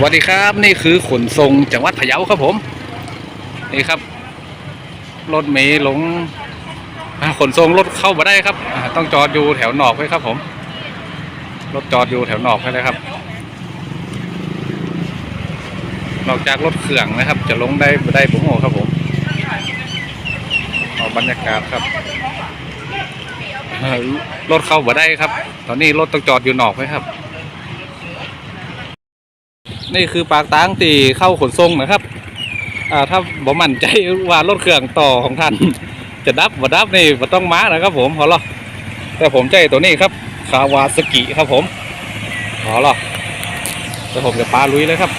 วัสดีครับ นี่คือขนส่งจังหวัดพะเยาครับผม นี่ครับ รถเมล์หลงขนส่งรถเข้ามาได้ครับต้องจอดอยู่แถวนอกไว้ครับ ผม รถจอดอยู่แถวนอกไว้เลยครับ นอกจากรถเครื่องนะครับ จะลงได้ไม่ได้ผมโอ้ครับผมเอาบรรยากาศครับเอ่อรถเข้ามาได้ครับ ตอนนี้รถต้องจอดอยู่นอกไว้ครับ นี่คือปากตางตีเข้าขนส่งนะครับอ่าถ้าบ่มั่นใจว่ารถเครื่องต่อของท่าน จะดับบ่ดับนี่บ่ต้องม้านะครับผมพอรอแต่ผมใจตัวนี้ครับคาวาสกิครับผมพอรอแต่ผมจะปาลุยเลยครับ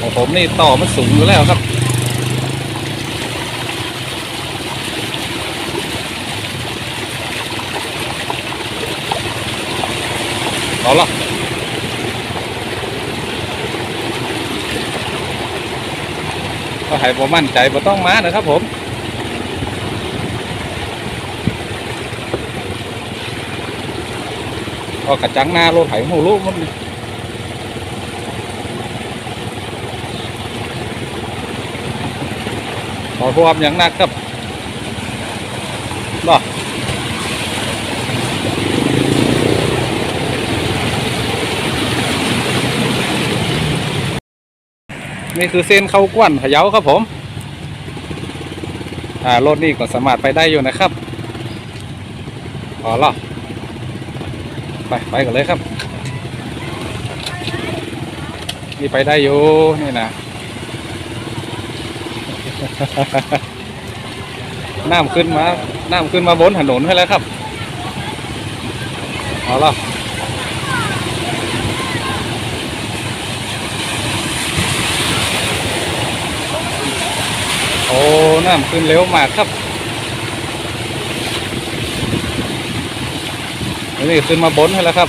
ของผมนี่ต่อมันสูงอยู่แล้วครับเอาละ ก็ให้ผมมั่นใจบ่ต้องมานะครับผมก็กระจังหน้ารถไถหูลูกมันขอความอย่างหนักครับบ่ นี่คือเส้นเข้ากวนพะเยาครับผมอ่ารถนี่ก็สามารถไปได้อยู่นะครับพอละไปไปกันเลยครับ นี่ไปได้อยู่นี่นะน้ำขึ้นมาน้ำขึ้นมาบนถนนให้แล้วครับเอาละ อ้น้ำขึ้นเร็วมากครับนี่ขึ้นมาบนแล้วครับ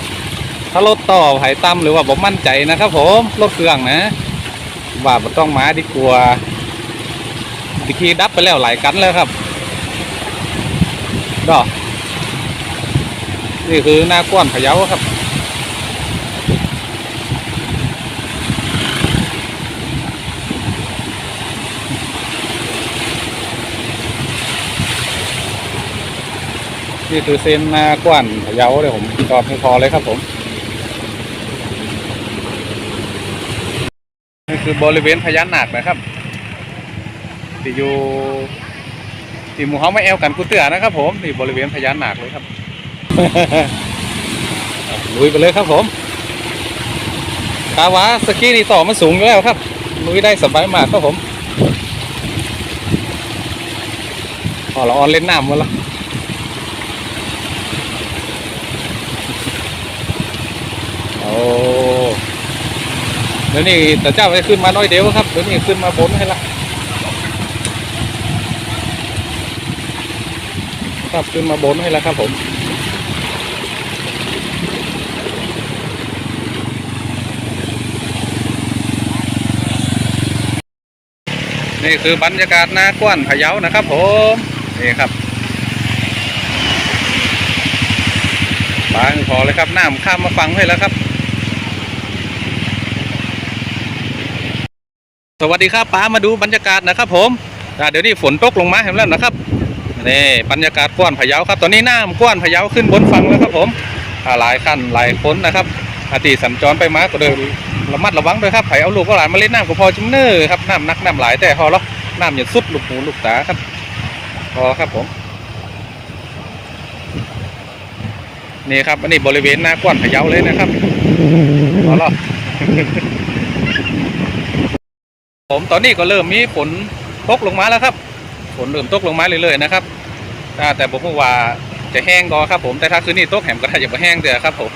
ถ้ารถต่อไผ่ตั้มหรือว่าผมมั่นใจนะครับ ผมรถเครื่องนะว่าต้องมาดีกว่าตะกี้ดับไปแล้วหลายกันแล้วครับดอกนี่คือหน้ากว้านพะเยาครับ นี่คือเส้นหน้ากว้านพะเยาเลยผมจอดให้พอเลยครับผมนี่คือบริเวณพญานาคนะครับที่อยู่ที่หมู่เขาไม่แอวกันกุเตือนะครับ ผมนี่บริเวณพญานาคเลยครับลุยไปเลยครับผมคาวาสกีนี่ต่อมันสูงอยู่แล้วครับลุยได้สบายมากครับผมพอเราออนเล่นน้ำมาแล้ว เดี๋ยวนี้แต่เจ้าไปขึ้นมาน้อยเดียวครับเดี๋ยวนี้ขึ้นมาบนให้ละครับขึ้นมาบนให้แล้วครับผมนี่คือบรรยากาศนากว้านพะเยานะครับผมนี่ครับบางพอเลยครับน้ำข้ามมาฟังให้แล้วครับ สวัสดีครับป้ามาดูบรรยากาศนะครับ ผมเดี๋ยวนี้ฝนตกลงมาเห็นแล้วนะครับนี่บรรยากาศกว้านพะเยาครับ ตอนนี้น้ำกว้านพะเยาขึ้นบนฝั่งแล้วครับผมหลายขั้นหลายคนนะครับอาตีสัญจรไปมาก็เดินระมัดระวังด้วยครับไผเอาลูกก็หลานมาเล่นน้ำก็พอจุ่มเน้อครับน้ำนักน้ำหลายแต่พอแล้วน้ำอย่าสุดลูกหูลูกตาครับพอครับผมนี่ครับอันนี้บริเวณหน้ากว้านพะเยาเลยนะครับพอแล้ว ผมตอนนี้ก็เริ่มมีฝนตกลงมาแล้วครับฝนเริ่มตกลงมาเรื่อยๆนะครับแต่ผมว่าจะแห้งก็ครับผมแต่ถ้าคืนนี้ตกแหมก็ได้อย่าแห้งเด้อครับผม